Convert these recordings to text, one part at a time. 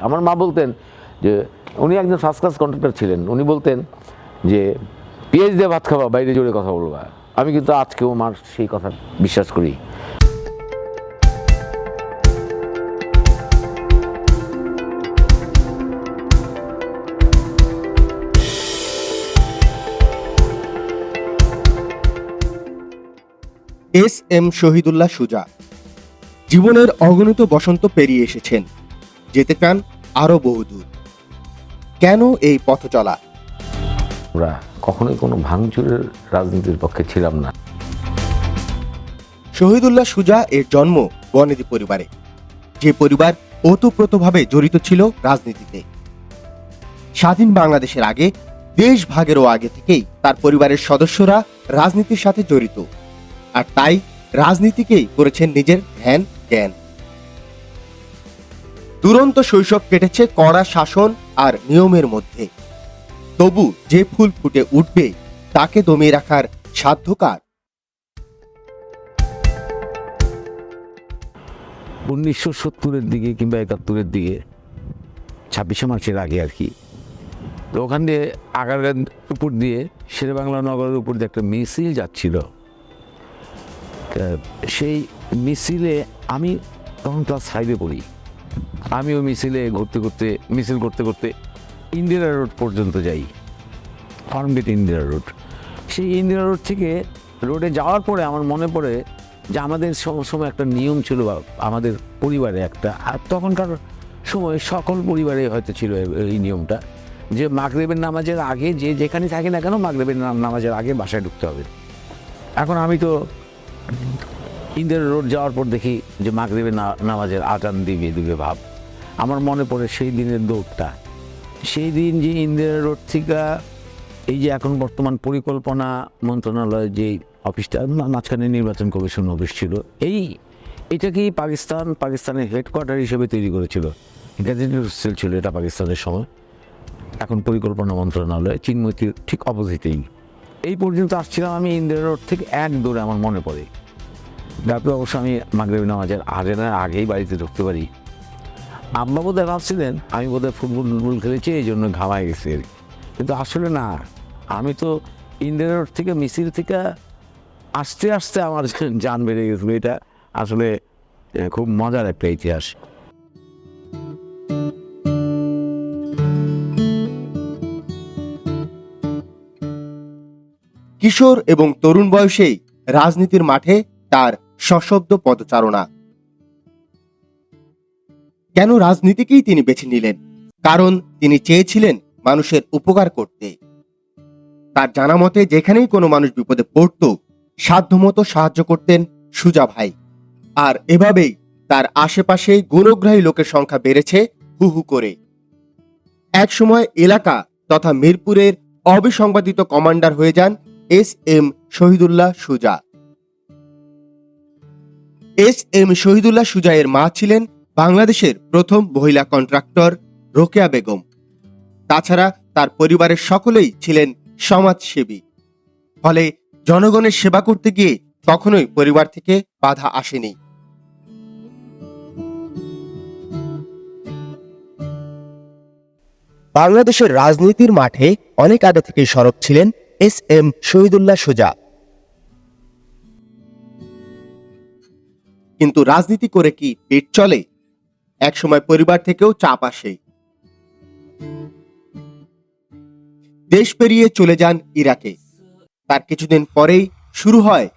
আমার মা বলতেন যে, উনি একজন ফার্স্ট ক্লাস কন্ট্রাক্টর ছিলেন, উনি বলতেন যে, পেঁয়াজ দিয়ে ভাত খাবা, বাইরে জোরে কথা বলবা। আমি কিন্তু আজকেও মার সেই কথা বিশ্বাস করি। S M Shahidullah Suja. জীবনের অগণিত বসন্ত পেরিয়ে এসেছেন। যেতে চান আরও বহুদূর। কেন এই পথ চলা? আমরা কখনোই কোনো ভাঙচুরের রাজনীতির পক্ষে ছিলাম না। শহীদুল্লাহ সুজা এর জন্ম বনেদি পরিবারে। যে পরিবার ওতপ্রোতভাবে জড়িত ছিল রাজনীতিতে। স্বাধীন বাংলাদেশের আগে দেশ ভাগেরও আগে থেকেই তার পরিবারের সদস্যরা রাজনীতির সাথে জড়িত। আর তাই রাজনীতিকেই করেছেন নিজের ধ্যান জ্ঞান। দুরন্ত শৈশব কেটেছে কড়া শাসন আর নিয়মের মধ্যে। তবু যে ফুল ফুটে উঠবে, তাকে দমিয়ে রাখার সাধ্য কার উনিশশো সত্তরের দিকে কিংবা একাত্তরের দিকে, ছাব্বিশে মার্চের আগে আর কি, তো ওখান দিয়ে আগারগান উপর দিয়ে শেরেবাংলা নগরের উপর দিয়ে একটা মিছিল যাচ্ছিল। সেই মিছিলে আমি তখন ক্লাস ফাইভে পড়ি। আমি ওই মিছিলে ঘুরতে ঘুরতে, মিছিল করতে করতে ইন্দিরা রোড পর্যন্ত যাই। ফার্মগেট ইন্দিরা রোড। সেই ইন্দিরা রোড থেকে রোডে যাওয়ার পরে আমার মনে পড়ে যে আমাদের সময় একটা নিয়ম ছিল আমাদের পরিবারে একটা, আর তখনকার সময় সকল পরিবারে হয়তো ছিল এই নিয়মটা যে মাগরেবের নামাজের আগে যে যেখানে থাকে না কেন মাগরেবের নাম- নামাজের আগে বাসায় ঢুকতে হবে। এখন আমি তো ইন্দিরা রোড যাওয়ার পর দেখি যে মাগরেবের না- নামাজের আটান দিবে দিবে ভাব। আমার মনে পড়ে সেই দিনের দৌড়টা। সেই দিন যে ইন্দিরা রোড থেকে, এই যে এখন বর্তমান পরিকল্পনা মন্ত্রণালয়ের যে অফিসটা মাঝখানে নির্বাচন কমিশন অফিস ছিল, এই এটাকেই পাকিস্তান, পাকিস্তানের হেডকোয়ার্টার হিসেবে তৈরি করেছিল? গ্যাজেটেড সেল ছিল এটা পাকিস্তানের সময়। এখন পরিকল্পনা মন্ত্রণালয় চিন্মতির ঠিক অপোজিটেই। এই পর্যন্ত আসছিলাম আমি ইন্দিরা রোড থেকে এক দৌড়ে, আমার মনে পড়ে। তারপরে অবশ্য আমি মাগরেবী নামাজের আজানের আগেই বাড়িতে ঢুকতে পারি। আম্মা বোধহয় ভাবছিলেন, আমি বোধহয় ফুটবল, টুটবল খেলেছি, এই জন্য ঘামায় গেছি আর কিন্তু আসলে না, আমি তো ইন্ডিয়া রোড থেকে, মিছিল থেকে আস্তে আস্তে আমার যান বেড়ে গেছিল। এটা আসলে খুব মজার একটা ইতিহাস। কিশোর এবং তরুণ বয়সেই রাজনীতির মাঠে তার সশব্দ পদচারণা। কেন রাজনীতিকেই তিনি বেছে নিলেন? কারণ তিনি চেয়েছিলেন মানুষের উপকার করতে। তার জানা মতে যেখানেই কোনো মানুষ বিপদে পড়ত সাধ্যমতো সাহায্য করতেন সুজা ভাই। আর এভাবেই তার আশেপাশে গুণগ্রাহী লোকের সংখ্যা বেড়েছে হু হু করে। একসময় এলাকা তথা মিরপুরের অবিসংবাদিত কমান্ডার হয়ে যান S M Shahidullah Suja. S M Shahidullah Suja এর মা ছিলেন বাংলাদেশের প্রথম মহিলা কন্ট্রাক্টর রোকেয়া বেগম। তাছাড়া তার পরিবারের সকলেই ছিলেন সমাজসেবী। ফলে জনগণের সেবা করতে গিয়ে কখনোই পরিবার থেকে বাধা আসেনি। বাংলাদেশের রাজনীতির মাঠে অনেক আগে থেকেই সরব ছিলেন এস এম শহীদুল্লাহ সুজা। কিন্তু রাজনীতি করে কি পেট চলে? একসময় পরিবার থেকেও চাপ আসে। দেশ পেরিয়ে চলে যান ইরাকে। তার কিছুদিন পরেই শুরু হয়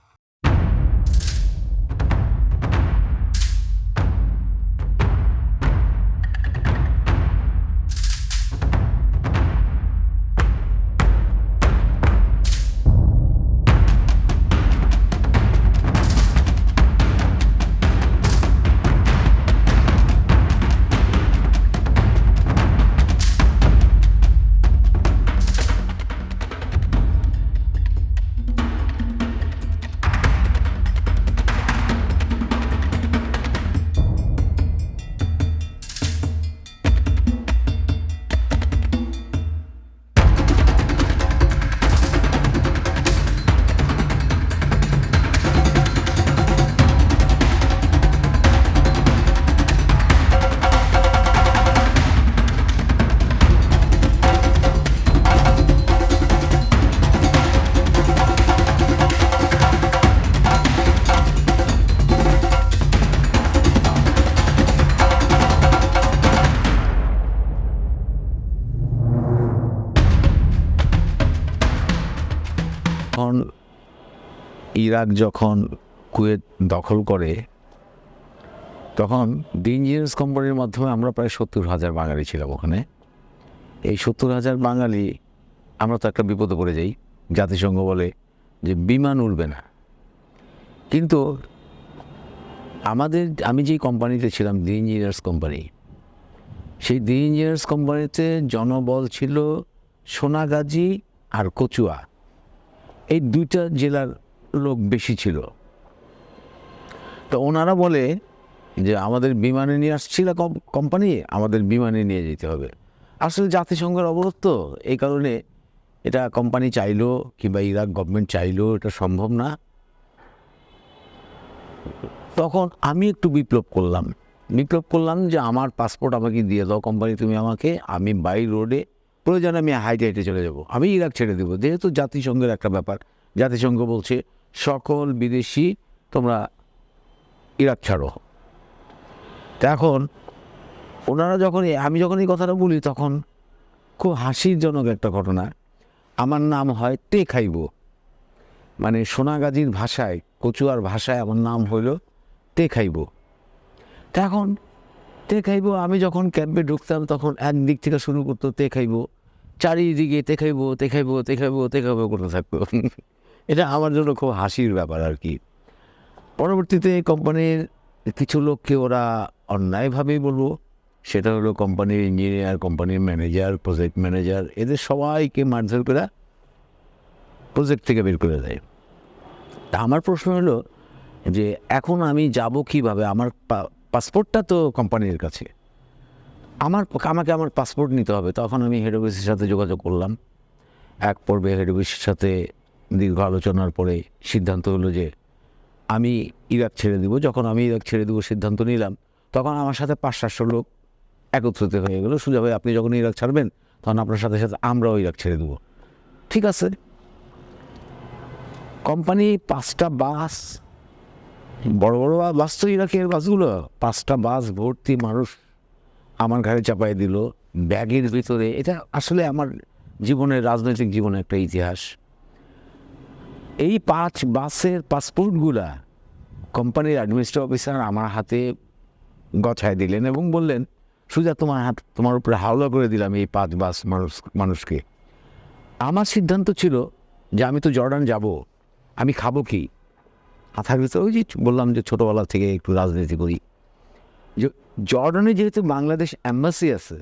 ইরাক যখন কুয়েত দখল করে, তখন দি ইঞ্জিনিয়ার্স কোম্পানির মাধ্যমে আমরা প্রায় সত্তর হাজার বাঙালি ছিলাম ওখানে। এই সত্তর হাজার বাঙালি, আমরা তো একটা বিপদে পড়ে যাই, জাতিসংঘ বলে যে বিমান উড়বে না। কিন্তু আমাদের, আমি যেই কোম্পানিতে ছিলাম দি ইঞ্জিনিয়ার্স কোম্পানি, সেই দি ইঞ্জিনিয়ার্স কোম্পানিতে জনবল ছিল সোনাগাজী আর কচুয়া। এই দুইটা জেলার লোক বেশি ছিল। তো ওনারা বলে যে, আমাদের বিমানে নিয়ে আসছিল কোম্পানি আমাদের বিমানে নিয়ে যেতে হবে। আসলে জাতিসংঘের অবরোধ তো, এই কারণে এটা কোম্পানি চাইলো কিংবা ইরাক গভর্নমেন্ট চাইলো, এটা সম্ভব না। তখন আমি একটু বিপ্লব করলাম। বিপ্লব করলাম যে, আমার পাসপোর্ট আমাকে দিয়ে দাও কোম্পানি তুমি আমাকে, আমি বাই রোডে প্রয়োজনে আমি হাইটে হেঁটে চলে যাব। আমি ইরাক ছেড়ে দেবো। যেহেতু জাতিসংঘের একটা ব্যাপার। জাতিসংঘ বলছে সকল বিদেশি তোমরা ইরাক ছাড়ো। এখন ওনারা যখন আমি যখন এই কথাটা বলি তখন খুব হাসিরজনক একটা ঘটনা। আমার নাম হয় তে খাইব। মানে সোনাগাজীর ভাষায়, কচুয়ার ভাষায় আমার নাম হইল তে খাইব। তা এখন তে খাইব, আমি যখন ক্যাম্পে ঢুকতাম তখন একদিক থেকে শুরু করতো তে খাইব, চারিদিকে তে খাইব তে খাইব তে খাইব তে খাইব, করতে থাকতো। এটা আমার জন্য খুব হাসির ব্যাপার আর কি। পরবর্তীতে কোম্পানির কিছু লোককে ওরা অন্যায়ভাবেই বলব, সেটা হলো কোম্পানির ইঞ্জিনিয়ার কোম্পানির ম্যানেজার প্রজেক্ট ম্যানেজার এদের সবাইকে মারধর করে প্রজেক্ট থেকে বের করে দেয়। তা আমার প্রশ্ন হলো যে, এখন আমি যাব কীভাবে? আমার পাসপোর্টটা তো কোম্পানির কাছে। আমার, আমাকে আমার পাসপোর্ট নিতে হবে। তখন আমি হেড অফিসের সাথে যোগাযোগ করলাম। এক পর্বে হেড অফিসের সাথে দীর্ঘ আলোচনার পরে সিদ্ধান্ত হলো যে আমি ইরাক ছেড়ে দিব। যখন আমি ইরাক ছেড়ে দেবো, সিদ্ধান্ত নিলাম, তখন আমার সাথে পাঁচ সাতশো লোক একত্রিত হয়ে গেলো। সুজা ভাই, আপনি যখন ইরাক ছাড়বেন, তখন আপনার সাথে সাথে আমরাও ইরাক ছেড়ে দেবো। ঠিক আছে? কোম্পানি পাঁচটা বাস, বড় বড় বাস তো ইরাকের বাসগুলো। পাঁচটা বাস, ভর্তি মানুষ আমার ঘাড়ে চাপাই দিল। ব্যাগের ভিতরে, এটা আসলে আমার জীবনের, রাজনৈতিক জীবনের একটা ইতিহাস। এই পাঁচ বাসের পাসপোর্টগুলা কোম্পানির অ্যাডমিনিস্ট্রেটিভ অফিসার আমার হাতে গছায় দিলেন এবং বললেন, সুজা, তোমার হাত, তোমার উপরে হাওলা করে দিলাম এই পাঁচ বাস মানুষ, মানুষকে। আমার সিদ্ধান্ত ছিল যে আমি তো জর্ডান যাব, আমি খাব কি? মাথার ভিতরে ওই যে বললাম যে ছোটোবেলা থেকে একটু রাজনীতি করি। জর্ডানে যেহেতু বাংলাদেশ অ্যাম্বাসি আছে,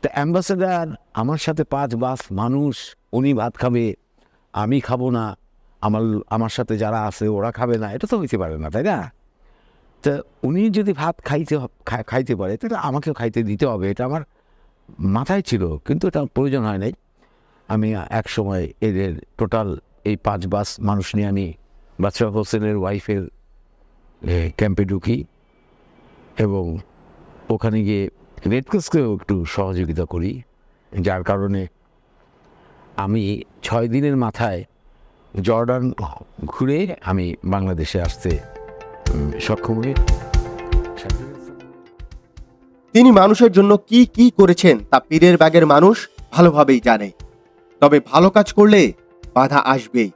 তা অ্যাম্বাসেডার আমার সাথে পাঁচ বাস মানুষ, উনি ভাত খাবে আমি খাব না, আমার আমার সাথে যারা আছে ওরা খাবে না, এটা তো হইতে পারে না, তাই না? তা উনি যদি ভাত খাইতে খাইতে পারে, তাহলে আমাকেও খাইতে দিতে হবে, এটা আমার মাথায় ছিল, কিন্তু এটা প্রয়োজন হয় নাই। আমি এক সময় এদের টোটাল এই পাঁচ বাস মানুষ নিয়ে আমি বাদশাহ হোসেনের ওয়াইফের ক্যাম্পে ঢুকি, এবং ওখানে গিয়ে রেড ক্রসকেও একটু সহযোগিতা করি, যার কারণে আমি ছয় দিনের মাথায় জর্ডান ঘুরে আমি বাংলাদেশে আসতে সক্ষম হই। তিনি মানুষের জন্য কি কি করেছেন তা পীরের ব্যাগের মানুষ ভালোভাবেই জানে। তবে ভালো কাজ করলে বাধা আসবেই।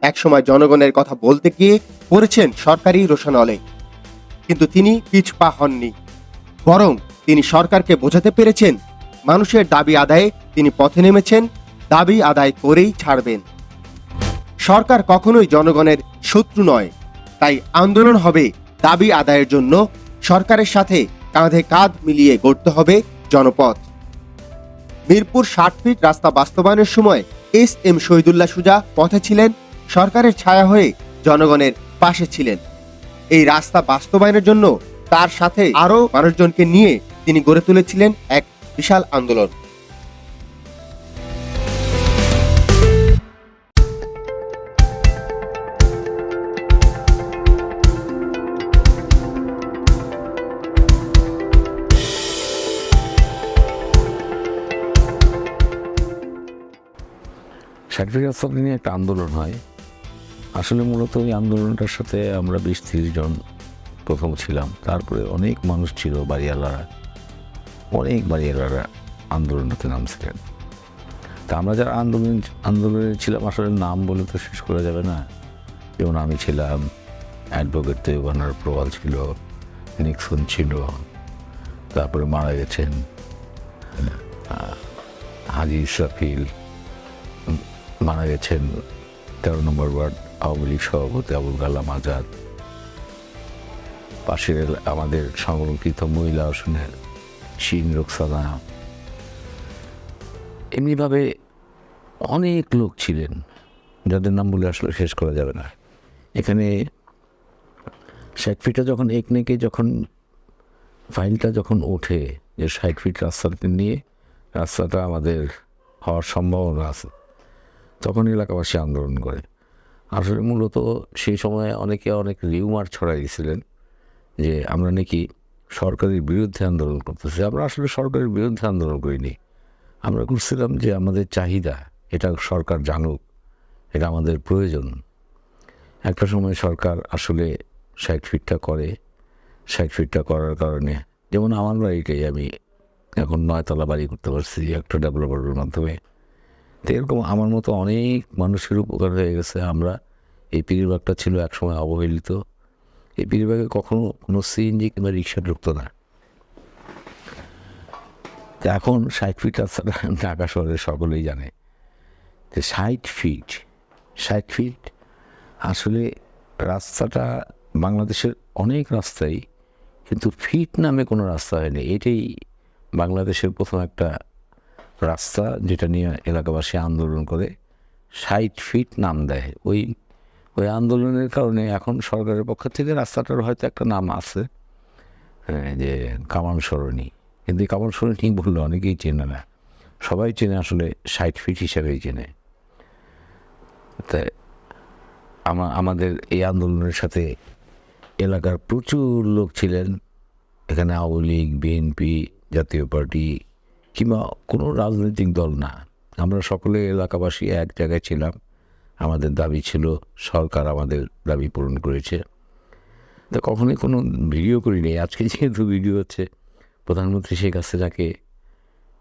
একসময় জনগণের কথা বলতে গিয়ে পড়েছেন সরকারি রোশনলে কিন্তু তিনি পিছপা হননি। বরং তিনি সরকারকে বোঝাতে পেরেছেন, মানুষের দাবি আদায়ে তিনি পথে নেমেছেন দাবি আদায় করেই ছাড়বেন। সরকার কখনোই জনগণের শত্রু নয়, তাই আন্দোলন হবে দাবি আদায়ের জন্য। সরকারের সাথে কাঁধে কাঁধ মিলিয়ে গড়তে হবে জনপথ। মিরপুর ষাট ফিট রাস্তা বাস্তবায়নের সময় এস এম শহীদুল্লাহ সুজা পথে ছিলেন, সরকারের ছায়া হয়ে জনগণের পাশে ছিলেন। এই রাস্তা বাস্তবায়নের জন্য তার সাথে আরও মানুষজনকে নিয়ে তিনি গড়ে তুলেছিলেন এক বিশাল আন্দোলন। সার্টিফিকেট নিয়ে একটা আন্দোলন হয়। আসলে মূলত ওই আন্দোলনটার সাথে আমরা বিশ তিরিশ জন প্রথম ছিলাম। তারপরে অনেক মানুষ ছিল বাড়িওয়ালারা। অনেক বাড়িওয়ালারা আন্দোলনটাতে নামছিলেন। তা আমরা যারা আন্দোলন আন্দোলনে ছিলাম আসলে নাম বলে তো শেষ করা যাবে না। যেমন আমি ছিলাম অ্যাডভোকেট দেবানার প্রবাল ছিল নিক্সন ছিল তারপরে মারা গেছেন হাজি উম, মারা গেছেন তেরো নম্বর ওয়ার্ড আওয়ামী লীগ সভাপতি আবুল কালাম আজাদ। পাশের আমাদের সংরক্ষিত মহিলা আসনের শিন রোকসানা। এমনিভাবে অনেক লোক ছিলেন, যাদের নাম বলে আসলে শেষ করা যাবে না। এখানে ষাট ফিটে যখন একনেকে যখন ফাইলটা যখন ওঠে, যে ষাট ফিট রাস্তাটা নিয়ে, রাস্তাটা আমাদের হওয়ার সম্ভাবনা আছে। তখন এলাকাবাসী আন্দোলন করে। আসলে মূলত সেই সময় অনেকে অনেক রিউমার ছড়াই দিয়েছিলেন যে, আমরা নাকি সরকারের বিরুদ্ধে আন্দোলন করতেছি। আমরা আসলে সরকারের বিরুদ্ধে আন্দোলন করিনি। আমরা করছিলাম যে, আমাদের চাহিদা, এটা সরকার জানুক, এটা আমাদের প্রয়োজন। একটা সময় সরকার আসলে ষাট ফিটটা করে, ষাট ফিটটা করার কারণে, যেমন আমার বাড়িটাই আমি এখন নয়তলা বাড়ি করতে পারছি, একটা ডেভেলপারের মাধ্যমে। তো এরকম আমার মতো অনেক মানুষের উপকার হয়ে গেছে। আমরা এই পীরবাগটা ছিল একসময় অবহেলিত। এই পীরবাগে কখনো কোনো সিএনজি কিংবা রিক্সা ঢুকতো না। এখন ষাট ফিট রাস্তাটা ঢাকা শহরে সকলেই জানে যে ষাট ফিট ষাট ফিট আসলে রাস্তাটা বাংলাদেশের অনেক রাস্তাই, কিন্তু ফিট নামে কোনো রাস্তা হয়নি। এটাই বাংলাদেশের প্রথম একটা রাস্তা যেটা নিয়ে এলাকাবাসী আন্দোলন করে ষাট ফিট নাম দেয়। ওই ওই আন্দোলনের কারণে এখন সরকারের পক্ষ থেকে রাস্তাটার হয়তো একটা নাম আছে হ্যাঁ, যে কামান সরণি। কিন্তু কামান সরণি বললে অনেকেই চেনে না। সবাই চেনে আসলে ষাট ফিট হিসাবেই চেনে। তাই আমা আমাদের এই আন্দোলনের সাথে এলাকার প্রচুর লোক ছিলেন। এখানে আওয়ামী লীগ বিএনপি জাতীয় পার্টি কিংবা কোনো রাজনৈতিক দল না। আমরা সকলে এলাকাবাসী এক জায়গায় ছিলাম। আমাদের দাবি ছিল, সরকার আমাদের দাবি পূরণ করেছে। তো কখনোই কোনো ভিডিও করিনি। আজকে যেহেতু ভিডিও হচ্ছে, প্রধানমন্ত্রী শেখ হাসিনাকে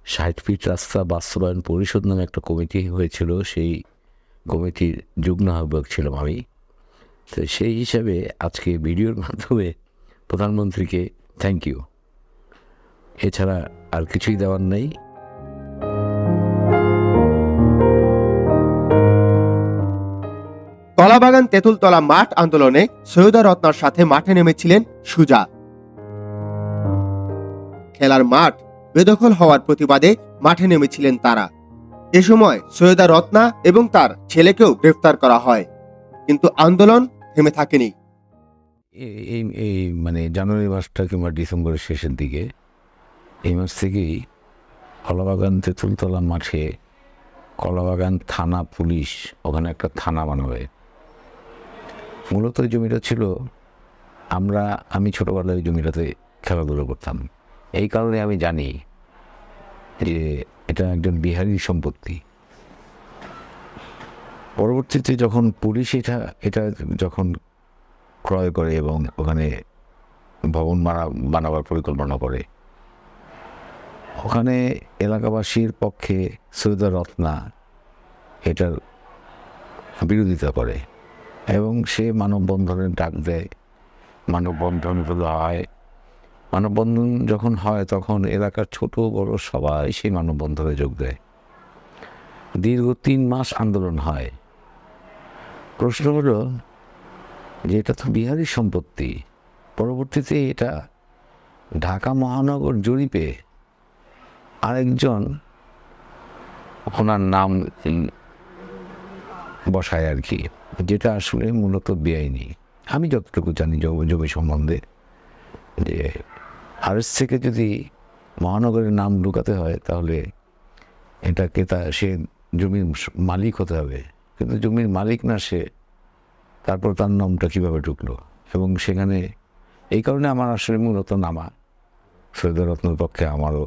ষাট ফিট রাস্তা বাস্তবায়ন পরিষদ নামে একটা কমিটি হয়েছিল। সেই কমিটির যুগ্ম আহ্বায়ক ছিলাম আমি। তো সেই হিসাবে আজকে ভিডিওর মাধ্যমে প্রধানমন্ত্রীকে থ্যাংক ইউ এছাড়া আর কিছুই দেওয়ার নেই। কলাবাগান তেঁতুলতলা মাঠ আন্দোলনে সৈয়দা রত্নার সাথে মাঠে নেমেছিলেন সুজা। খেলার মাঠ বেদখল হওয়ার প্রতিবাদে মাঠে নেমেছিলেন তারা। এ সময় সৈয়দা রত্না এবং তার ছেলেকেও গ্রেফতার করা হয় কিন্তু আন্দোলন থেমে থাকেনি। এই এই মানে জানুয়ারি মাসটা কিংবা ডিসেম্বরের শেষের দিকে এই মাস থেকেই কলাবাগান তেঁতুলতলা মাঠে কলাবাগান থানা পুলিশ ওখানে একটা থানা বানাবে। মূলত এই জমিটা ছিল আমরা, আমি ছোটোবেলায় ওই জমিটাতে খেলাধুলো করতাম। এই কারণে আমি জানি যে এটা একজন বিহারির সম্পত্তি। পরবর্তীতে যখন পুলিশ এটা এটা যখন ক্রয় করে এবং ওখানে ভবন মারা, বানাবার পরিকল্পনা করে ওখানে এলাকাবাসীর পক্ষে সৈয়দা রত্না এটার বিরোধিতা করে এবং সে মানববন্ধনের ডাক দেয়। মানববন্ধনগুলো হয়, মানববন্ধন যখন হয় তখন এলাকার ছোট বড় সবাই সেই মানববন্ধনে যোগ দেয়। দীর্ঘ তিন মাস আন্দোলন হয়। প্রশ্ন হলো যে এটা তো বিহারির সম্পত্তি, পরবর্তীতে এটা ঢাকা মহানগর জরিপে আরেকজন ওনার নাম বসায় আর কি, যেটা আসলে মূলত বেআইনি। আমি যতটুকু জানি জমি সম্বন্ধে, যে আরএস থেকে যদি মহানগরের নাম ঢুকাতে হয়, তাহলে এটাকে তা, সে জমির মালিক হতে হবে। কিন্তু জমির মালিক না সে, তারপর তার নামটা কীভাবে ঢুকলো? এবং সেখানে এই কারণে আমার আসলে মূলত নামা। সৈয়দরত্নের পক্ষে আমারও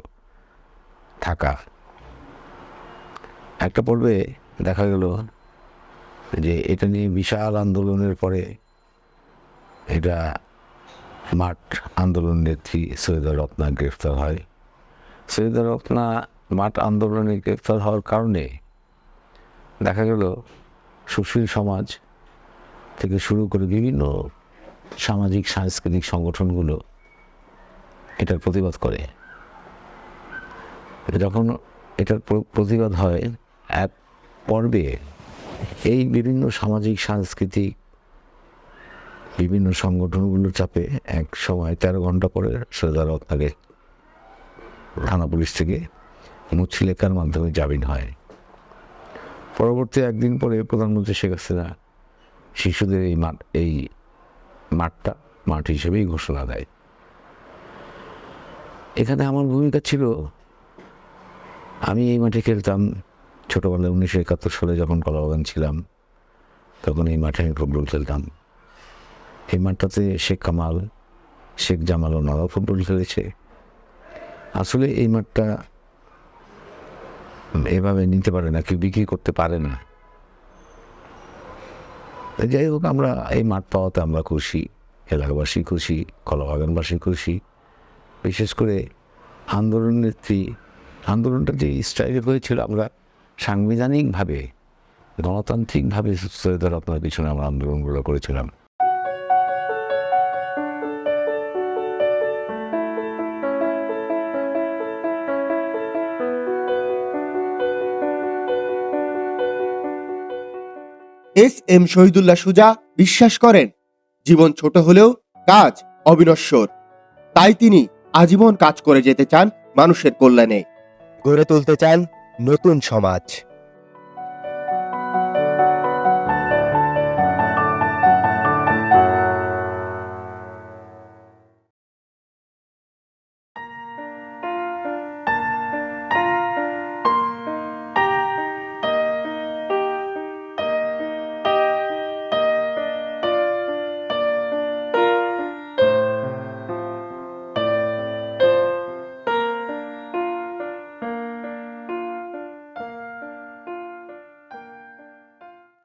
থাকা। একটা পর্বে দেখা গেল যে এটা নিয়ে বিশাল আন্দোলনের পরে এটা মাঠ আন্দোলন নেত্রী সৈয়দা রত্না গ্রেফতার হয়। সৈয়দা রত্না মাঠ আন্দোলনে গ্রেফতার হওয়ার কারণে দেখা গেল সুশীল সমাজ থেকে শুরু করে বিভিন্ন সামাজিক, সাংস্কৃতিক সংগঠনগুলো এটার প্রতিবাদ করে। যখন এটার প্রতিবাদ হয়, এক পর্বে এই বিভিন্ন সামাজিক, সাংস্কৃতিক বিভিন্ন সংগঠনগুলোর চাপে এক সময় তেরো ঘণ্টা পরে সোজারত থাকে থানা পুলিশ থেকে মুচ্ছিলেখার মাধ্যমে জামিন হয়। পরবর্তী একদিন পরে প্রধানমন্ত্রী শেখ হাসিনা শিশুদের এই মাঠ এই মাঠটা, মাঠ হিসেবেই ঘোষণা দেয়। এখানে আমার ভূমিকা ছিল আমি এই মাঠে খেলতাম। ছোটোবেলায় উনিশশো একাত্তর সালে যখন কলাবাগান ছিলাম, তখন এই মাঠে আমি ফুটবল খেলতাম। এই মাঠটাতে শেখ কামাল, শেখ জামাল ওনারাও ফুটবল খেলেছে। আসলে এই মাঠটা এভাবে নিতে পারে না, কেউ বিক্রি করতে পারে না। যাই হোক, আমরা এই মাঠ পাওয়াতে আমরা খুশি, এলাকাবাসী খুশি, কলাবাগানবাসী খুশি। বিশেষ করে আন্দোলন নেত্রী আন্দোলনটা যে স্টাইলে হয়েছিল আমরা সাংবিধানিকভাবে, গণতান্ত্রিকভাবে রত্নার পিছনে আমরা আন্দোলনগুলো করেছিলাম। এস এম শহীদুল্লাহ সুজা বিশ্বাস করেন, জীবন ছোট হলেও কাজ অবিনশ্বর। তাই তিনি আজীবন কাজ করে যেতে চান মানুষের কল্যাণে। গড়ে তুলতে চান নতুন সমাজ।